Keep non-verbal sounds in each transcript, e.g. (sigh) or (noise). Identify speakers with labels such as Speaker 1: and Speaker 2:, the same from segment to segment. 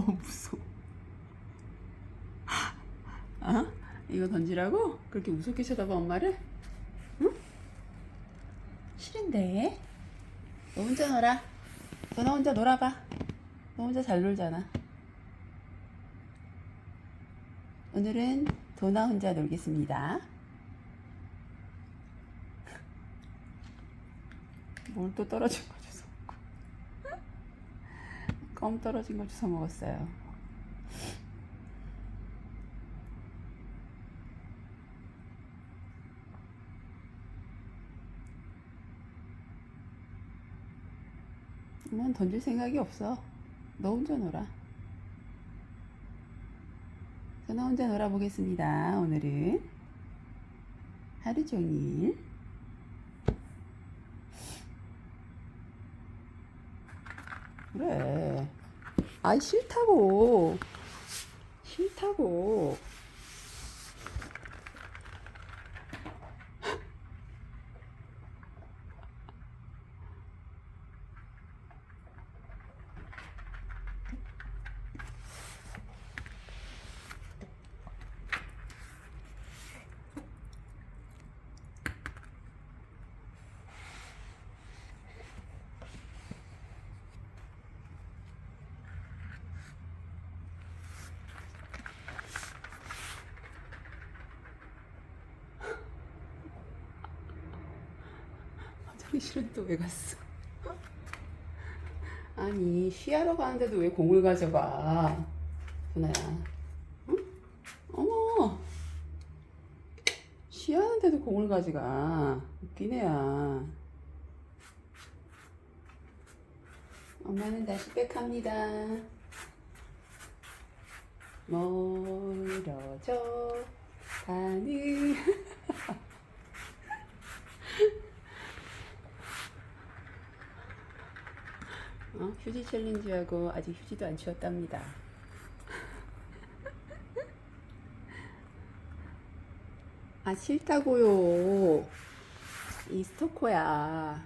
Speaker 1: (laughs) 무서워. 어? 이거 던지라고? 그렇게 무섭게 쳐다봐 엄마를? 응? 싫은데? 너 혼자 놀아. 너나 혼자 놀아봐. 너 혼자 잘 놀잖아. 오늘은 도나 혼자 놀겠습니다. (laughs) 뭘 또 떨어진 거 주워 먹고. 껌 떨어진 거 주워 먹었어요. 넌 던질 생각이 없어. 너 혼자 놀아. 저나 혼자 놀아보겠습니다. 오늘은 하루 종일. 그래. 아이 싫다고. 싫다고. 실은 또 왜 갔어? 아니 쉬하러 가는데도 왜 공을 가져가? 누나야, 응? 어머, 쉬하는데도 공을 가져가. 웃긴 애야. 엄마는 다시 백합니다. 멀어져 가는 (laughs) 어? 휴지 챌린지하고 아직 휴지도 안 치웠답니다. 아 싫다고요. 이 스토커야.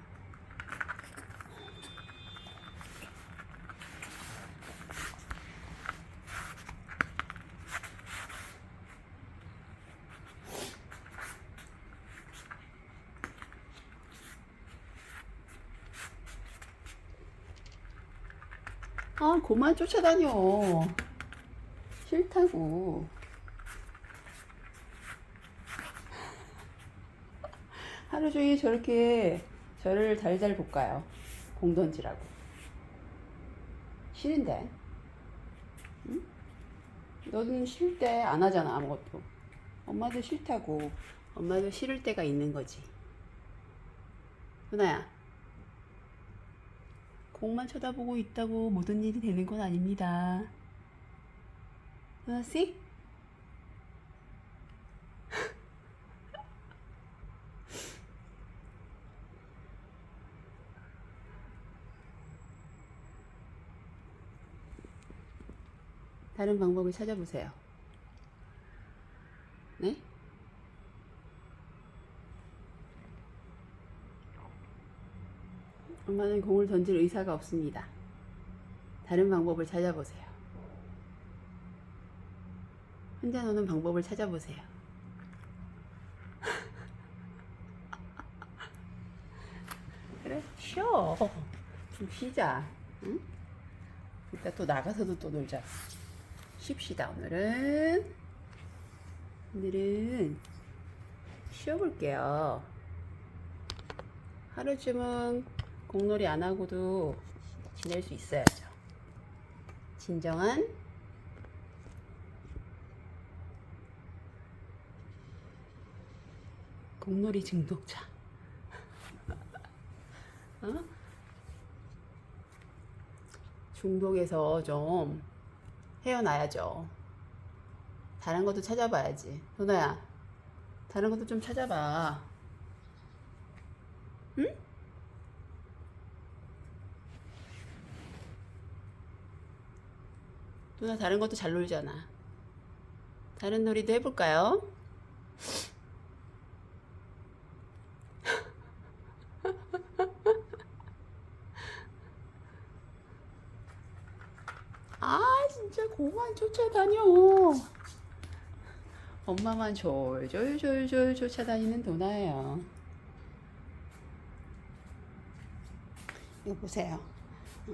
Speaker 1: 아 그만 쫓아다녀. 싫다고. 하루 종일 저렇게 저를 달달 볶아요. 공 던지라고. 싫은데. 응? 너는 싫을 때안 하잖아, 아무것도. 엄마도 싫다고. 엄마도 싫을 때가 있는 거지. 누나야. 공만 쳐다보고 있다고 모든 일이 되는 건 아닙니다. 누나씨? (laughs) 다른 방법을 찾아보세요. 네? 엄마는 공을 던질 의사가 없습니다. 다른 방법을 찾아보세요. 혼자 노는 방법을 찾아보세요. (laughs) 그래, 쉬어. 좀 쉬자. 응? 이따 또 나가서도 또 놀자. 쉽시다, 오늘은. 오늘은 쉬어볼게요. 하루쯤은 공놀이 안 하고도 지낼 수 있어야죠. 진정한 공놀이 중독자. (laughs) 어? 중독에서 좀 헤어나야죠. 다른 것도 찾아봐야지. 도나야, 다른 것도 좀 찾아봐. 응? 누나 다른 것도 잘 놀잖아. 다른 놀이도 해볼까요? (laughs) 아 진짜. 고만 쫓아다녀. 엄마만 졸졸졸졸 쫓아다니는 도나예요. 이거 보세요.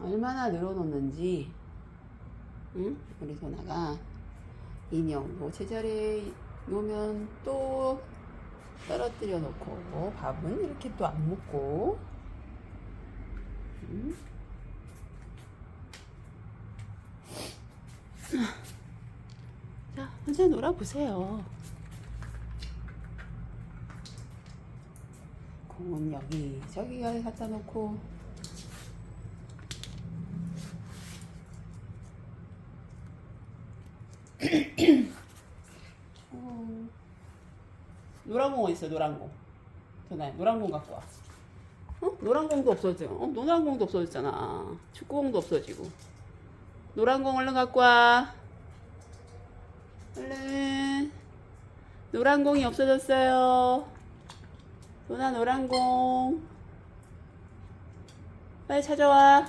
Speaker 1: 얼마나 늘어놓는지. 응? 우리 도나가 인형도 제자리에 놓으면 또 떨어뜨려 놓고 밥은 이렇게 또 안 먹고. 응? 자, 혼자 놀아보세요. 공은 여기, 저기가 갖다 놓고. 어, 노란 공 어디 있어, 노란 공. 도나야, 노란 공 갖고 와. 어? 노란 공도 없어져. 어? 노란 공도 없어졌잖아. 축구공도 없어지고. 노란 공 얼른 갖고 와. 얼른. 노란 공이 없어졌어요. 도나 노란 공. 빨리 찾아와.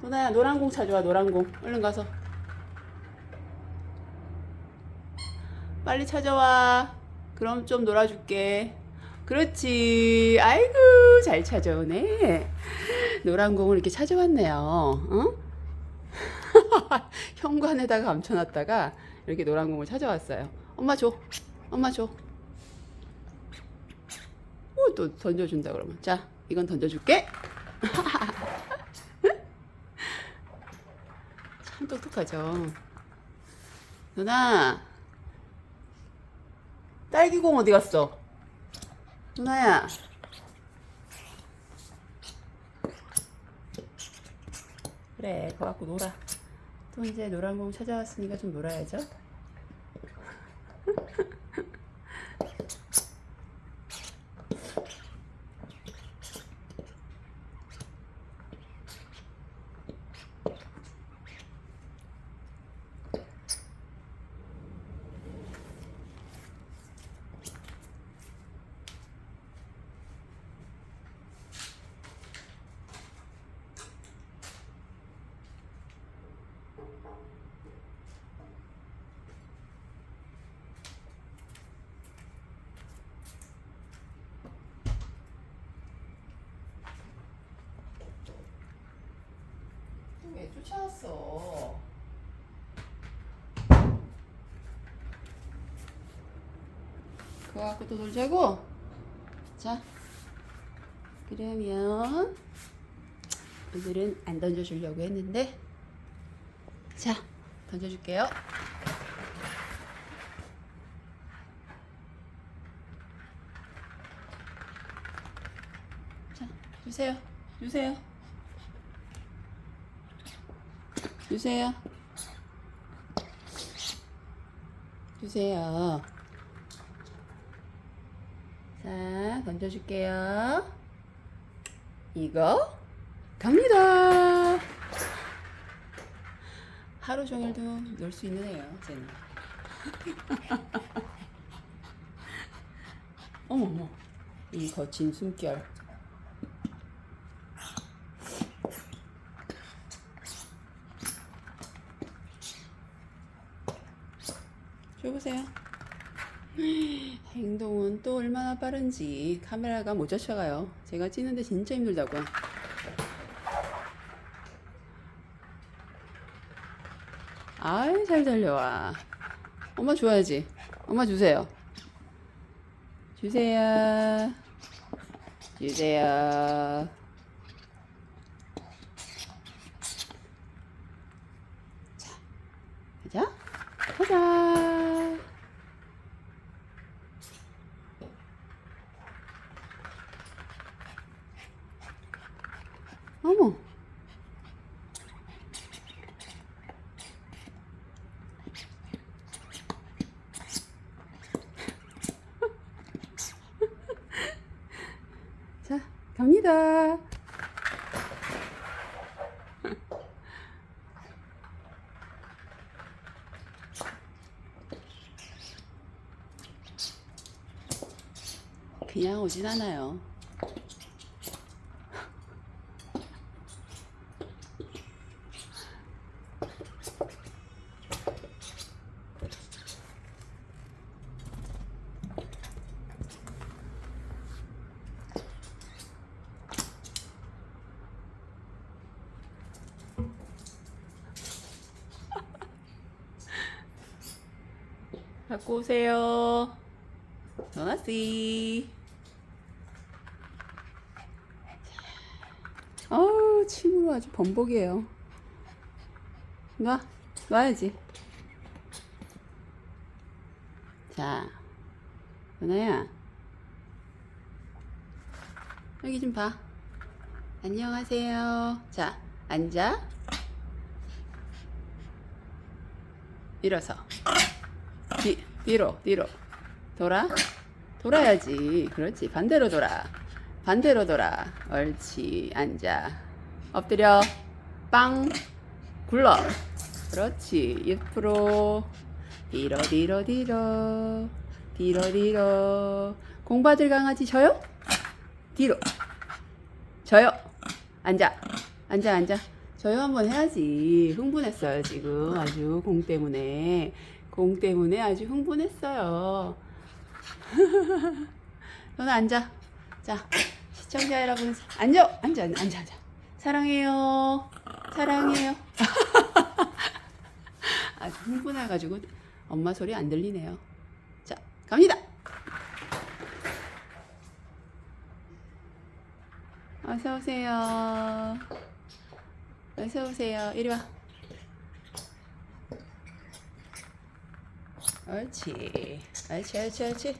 Speaker 1: 도나야 노란 공 찾아와 노란 공. 얼른 가서. 빨리 찾아와. 그럼 좀 놀아줄게. 그렇지. 아이고 잘 찾아오네. 노란 공을 이렇게 찾아왔네요. 어? (laughs) 현관에다가 감춰놨다가 이렇게 노란 공을 찾아왔어요. 엄마 줘. 엄마 줘. 오, 또 던져준다 그러면. 자, 이건 던져줄게. (laughs) 참 똑똑하죠. 누나, 딸기공 어디 갔어? 누나야. 그래, 그거 갖고 놀아. 또 이제 노란 공 찾아왔으니까 좀 놀아야죠. 왜 쫓아왔어? 그거 갖고 또 놀자고? 자, 그러면 오늘은 안 던져주려고 했는데 자, 던져줄게요. 자, 주세요. 주세요. 주세요. 주세요. 자, 던져줄게요. 이거 갑니다. 하루 종일도 놀 수 있는 애예요, 쟤는. (laughs) 어머머, 이 거친 숨결. 줘보세요. (gasps) 행동은 또 얼마나 빠른지 카메라가 못 쫓아가요. 제가 찍는데 진짜 힘들다고 아이 잘 달려와. 엄마 줘야지. 엄마 주세요. 주세요. 주세요. 자, 가자. 가자. 어머. 자, 갑니다. 그냥 오진 않아요. 갖고 오세요. 도나씨. 어우, 침으로 아주 범벅이에요. 놔, 놔야지. 자, 누나야. 여기 좀 봐. 안녕하세요. 자, 앉아. 일어서. 뒤, 뒤로, 뒤로. 돌아. 돌아야지. 그렇지. 반대로 돌아. 반대로 돌아. 옳지. 앉아. 엎드려. 빵. 굴러. 그렇지. 옆으로. 뒤로, 뒤로, 뒤로. 뒤로, 뒤로. 공 받을 강아지 저요? 뒤로. 저요. 앉아. 앉아, 앉아. 저요 한번 해야지. 흥분했어요, 지금. 아주 공 때문에. 공 때문에 아주 흥분했어요. (laughs) 너는 앉아. 자, 시청자 여러분, 앉아. 앉아, 앉아, 앉아. 사랑해요. 사랑해요. (laughs) 아주 흥분해가지고 엄마 소리 안 들리네요. 자, 갑니다. 어서 오세요. 어서 오세요. 이리 와. 옳지. 옳지, 옳지, 옳지.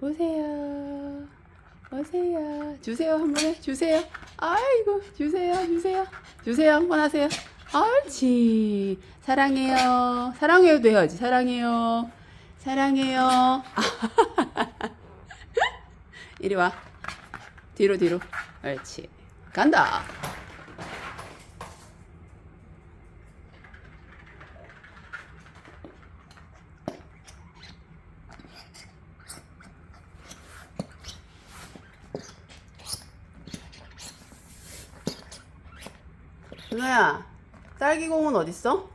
Speaker 1: 보세요. 오세요. 주세요. 한번 해. 주세요. 아이고, 주세요. 주세요. 주세요. 한 번 하세요. 옳지. 사랑해요. 사랑해요도 해야지. 사랑해요. 사랑해요. (laughs) 이리 와. 뒤로, 뒤로. 옳지. 간다. 누나야, 딸기공은 어딨어?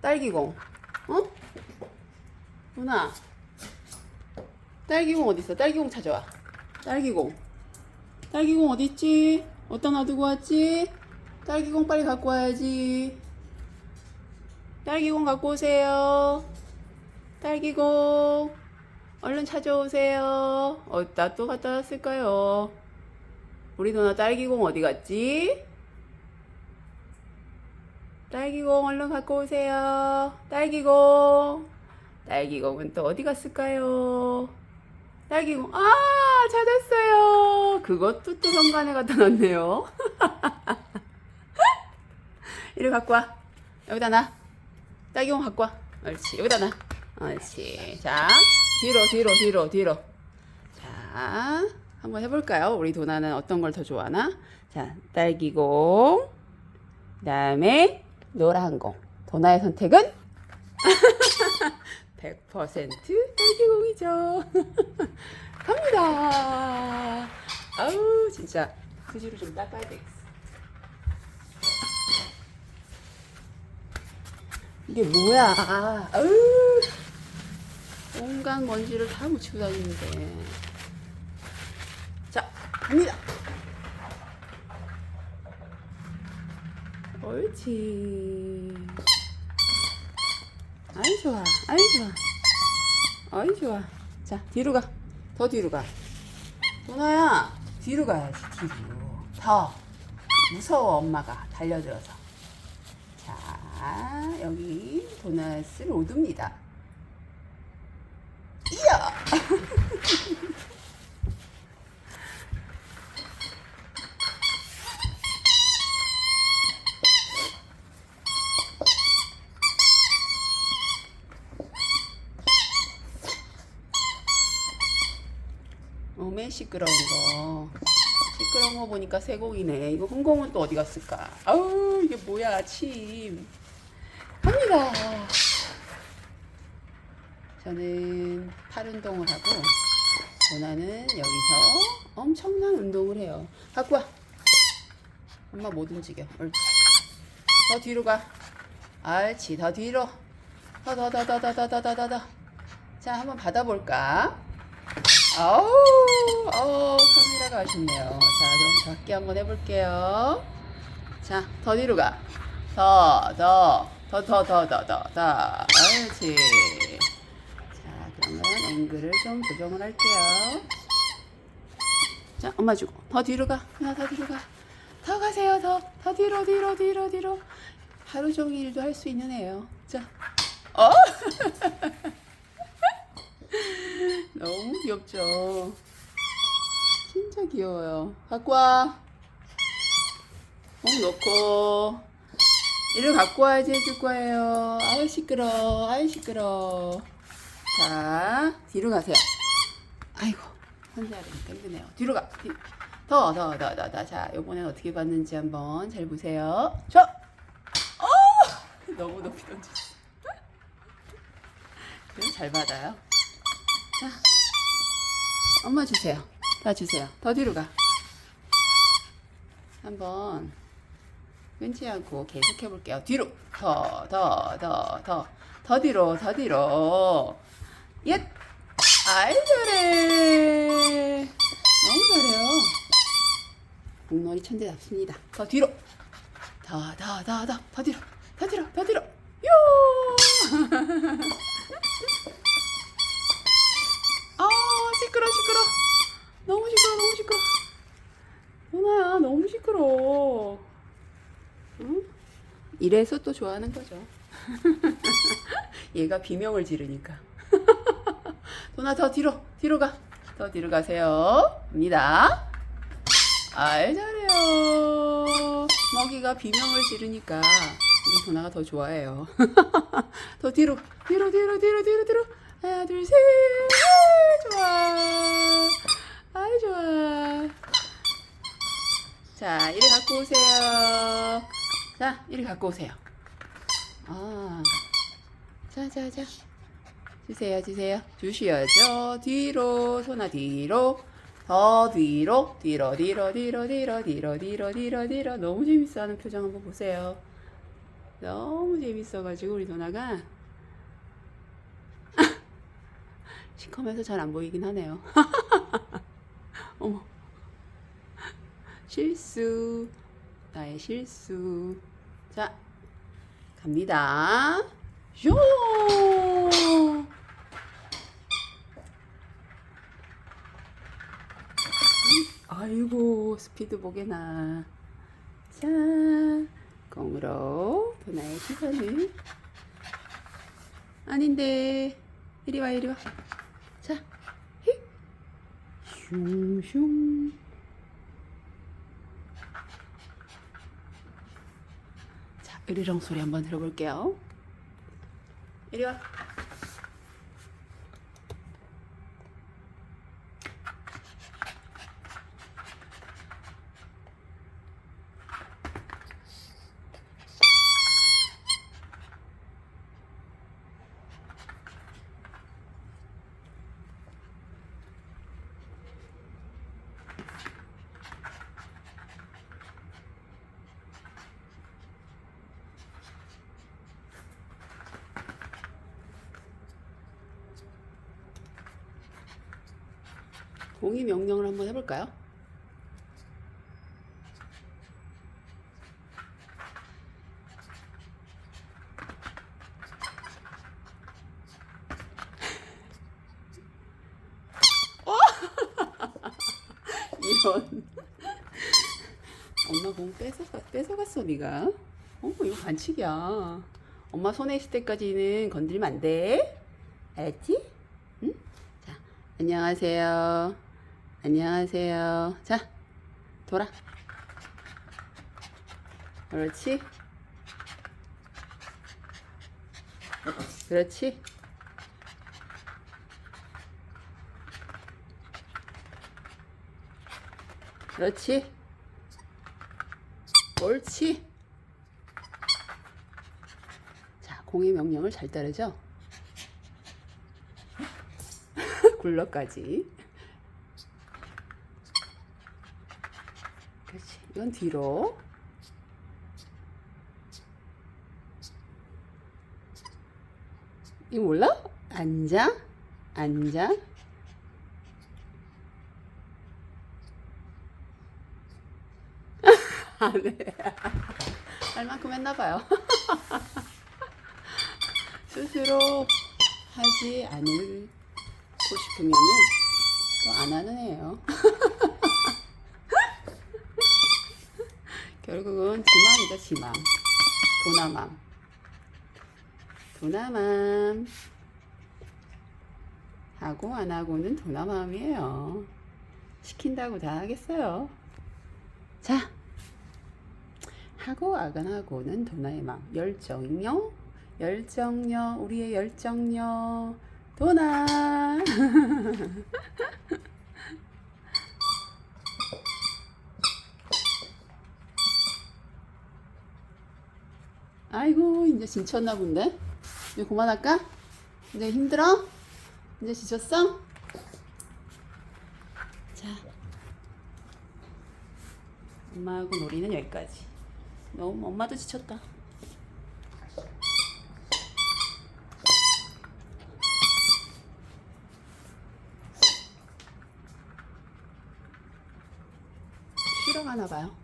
Speaker 1: 딸기공. 어? 누나. 딸기공 어딨어? 딸기공 찾아와. 딸기공. 딸기공 어딨지? 어디다 놔두고 왔지? 딸기공 빨리 갖고 와야지. 딸기공 갖고 오세요. 딸기공. 얼른 찾아오세요. 어디다 또 갖다 놨을까요? 우리 누나 딸기공 어디 갔지? 딸기공 얼른 갖고 오세요. 딸기공. 딸기공은 또 어디 갔을까요? 딸기공. 아, 찾았어요. 그것도 또 현관에 갖다 놨네요. (laughs) 이리 갖고 와. 여기다 놔. 딸기공 갖고 와. 옳지. 여기다 놔. 옳지. 자, 뒤로, 뒤로, 뒤로, 뒤로. 자, 한번 해볼까요? 우리 도나는 어떤 걸 더 좋아하나? 자, 딸기공. 그 다음에 노란 공. 도나의 선택은 (laughs) 100% 딸기공이죠. (laughs) 갑니다. 아우 진짜 휴지로 좀 닦아야 되겠어. 이게 뭐야? 아우 온갖 먼지를 다 묻히고 다니는데. 자 갑니다. 옳지. 아이 좋아, 아이 좋아, 아이 좋아. 자 뒤로 가, 더 뒤로 가. 도나야 뒤로 가야지 뒤로. 더 무서워 엄마가 달려들어서. 자 여기 도나스 로드입니다. 이야. 어메 시끄러운 거. 시끄러운 거 보니까 쇠고기네. 이거 흥공은 또 어디 갔을까? 아우 이게 뭐야 침. 갑니다. 저는 팔 운동을 하고 도나는 여기서 엄청난 운동을 해요. 갖고 와. 엄마 못 움직여. 옳지 더 뒤로 가. 옳지 더 뒤로. 더 더 더 더 더 더 더 더 더. 자 한번 받아볼까 아우, 아우, 카메라가 아쉽네요. 자, 그럼 작게 한번 해볼게요. 자, 더 뒤로 가. 더, 더, 더, 더, 더, 더, 더, 더. 그렇지. 자, 그러면 앵글을 좀 조정을 할게요. 자, 엄마 주고. 더 뒤로 가. 하나 더 뒤로 가. 더 가세요, 더. 더 뒤로, 뒤로, 뒤로, 뒤로. 하루 종일 일도 할 수 있는 애요. 자. 어? (laughs) (laughs) 너무 귀엽죠? 진짜 귀여워요. 갖고 와. 꼭 넣고. 이를 갖고 와야지 해줄 거예요. 아유, 시끄러. 아유, 시끄러. 자, 뒤로 가세요. 아이고, 혼자 하니까 힘드네요. 뒤로 가. 뒤. 더, 더, 더, 더, 더. 자, 요번엔 어떻게 봤는지 한번 잘 보세요. 저! 어! (laughs) 너무 높이. 그래도 잘 받아요. 자, 엄마 주세요. 다 주세요. 더 뒤로 가. 한번 끊지 않고 계속 해볼게요. 뒤로 더, 더, 더, 더, 더 뒤로, 더 뒤로. 옛, 아이 잘해. 너무 잘해요. 공놀이 천재답습니다. 더 뒤로, 더, 더, 더, 더, 더 뒤로, 더 뒤로, 더 뒤로. 요. (laughs) 아 시끄러 시끄러 너무 시끄러 너무 시끄러 누나야 너무 시끄러 응? 이래서 또 좋아하는 거죠. (laughs) 얘가 비명을 지르니까. (laughs) 누나 더 뒤로 뒤로 가 더 뒤로 가세요. 갑니다. 아이 잘해요. 먹이가 비명을 지르니까 우리 도나가 더 좋아해요. (laughs) 더 뒤로 뒤로 뒤로 뒤로 뒤로 뒤로. 하나 둘셋. 좋아. 아이 좋아. 자 이리 갖고 오세요 자 이리 갖고 오세요. 아 자 자 자. 주세요 주세요. 주셔야죠. 뒤로 손아 뒤로. 더 뒤로. 뒤로 뒤로 뒤로 뒤로 뒤로 뒤로 뒤로 뒤로. 너무 재밌어 하는 표정 한번 보세요. 너무 재밌어가지고 우리 누나가. (laughs) 시커매서 잘 안 보이긴 하네요. (laughs) 어머. 실수. 나의 실수. 자, 갑니다. 요! 아이고, 스피드복에나. 자, 공으로 도나의 시선을. 아닌데. 이리 와, 이리 와. 자, 히. 슝슝. 으르렁 소리 한번 들어볼게요. 이리 와. 공이 명령을 한번 해볼까요? 어? (laughs) 이런 엄마 공 뺏어가, 뺏어갔어 네가 어머 이거 반칙이야 엄마 손에 있을 때까지는 건드리면 안돼 알았지? 안녕하세요 안녕하세요. 자 돌아. 그렇지? 그렇지? 그렇지? 옳지? 자 공의 명령을 잘 따르죠? (laughs) 굴러까지 이건 뒤로. 이거 몰라? 앉아? 앉아? 안해 (laughs) 아, 네. 할 만큼 했나봐요. (laughs) 스스로 하지 않고 싶으면 또안 하는 애예요. (laughs) 결국은 지맘이죠, 지맘. 도나맘. 도나맘. 하고 안 하고는 도나맘이에요. 시킨다고 다 하겠어요. 자, 하고 안 하고는 도나의 맘. 열정요, 열정요, 우리의 열정요, 도나. (laughs) 아이고, 이제 지쳤나 본데? 이제 그만할까? 이제 힘들어? 이제 지쳤어? 자, 엄마하고 놀이는 여기까지. 너무 엄마도 지쳤다. 쉬러 가나 봐요.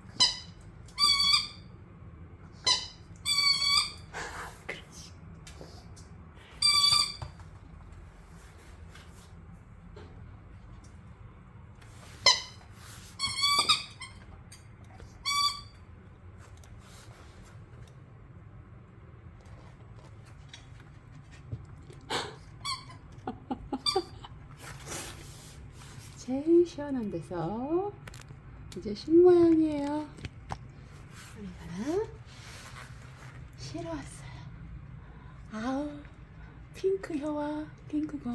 Speaker 1: 시원한 데서 이제 쉴 모양이에요. 쉬러 왔어요. 아우 핑크 혀와 핑크고.